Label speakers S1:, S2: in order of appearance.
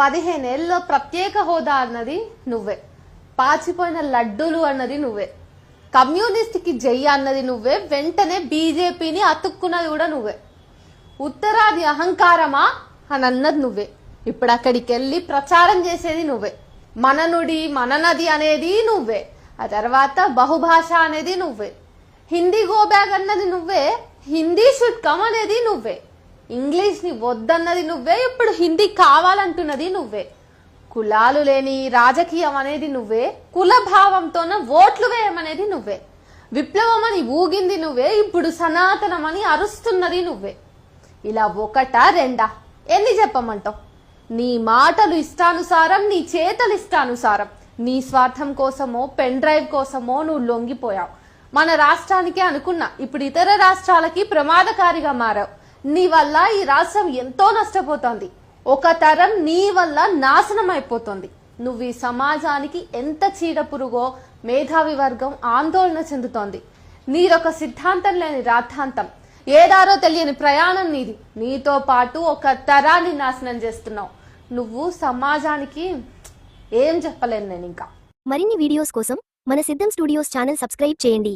S1: పదిహేనేళ్ళలో ప్రత్యేక హోదా అన్నది నువ్వే. పాచిపోయిన లడ్డూలు అన్నది నువ్వే. కమ్యూనిస్ట్కి జై అన్నది నువ్వే వెంటనే బీజేపీని అతుక్కున్నది కూడా నువ్వే. ఉత్తరాది అహంకారమా అని అన్నది నువ్వే. ఇప్పుడు అక్కడికి వెళ్ళి ప్రచారం చేసేది నువ్వే. మననుడి మననది అనేది నువ్వే. ఆ తర్వాత బహుభాష అనేది నువ్వే. హిందీ గోబ్యాగ్ అన్నది నువ్వే. హిందీ షుడ్ కమ్ అనేది నువ్వే. ఇంగ్లీష్ని వద్దన్నది నువ్వే ఇప్పుడు హిందీ కావాలంటున్నది నువ్వే. కులాలు లేని రాజకీయం అనేది నువ్వే కులభావంతోన ఓట్లు వేయమనేది నువ్వే. విప్లవం అని ఊగింది నువ్వే ఇప్పుడు సనాతనం అని అరుస్తున్నది నువ్వే. ఇలా ఒకటా రెండా? ఎన్ని చెప్పమంటావు? నీ మాటలు ఇష్టానుసారం నీ చేతలు ఇష్టానుసారం. నీ స్వార్థం కోసమో పెన్ డ్రైవ్ కోసమో నువ్వు లొంగిపోయావు. మన రాష్ట్రానికే అనుకున్నా ఇప్పుడు ఇతర రాష్ట్రాలకి ప్రమాదకారిగా మారావు. నీ వల్ల ఈ రాష్ట్రం ఎంతో నష్టపోతోంది. ఒక తరం నీ వల్ల నాశనం అయిపోతుంది నువ్వు ఈ సమాజానికి ఎంత చీడ పురుగో మేధావి వర్గం ఆందోళన చెందుతోంది. నీదొక సిద్ధాంతం లేని రాద్ధాంతం. ఏదారో తెలియని ప్రయాణం నీది. నీతో పాటు ఒక తరాన్ని నాశనం చేస్తున్నావు. నువ్వు సమాజానికి ఏం చెప్పలేను నేను ఇంకా
S2: మరిన్ని వీడియోస్ కోసం మన సిద్ధం స్టూడియోస్ ఛానల్ సబ్స్క్రైబ్ చేయండి.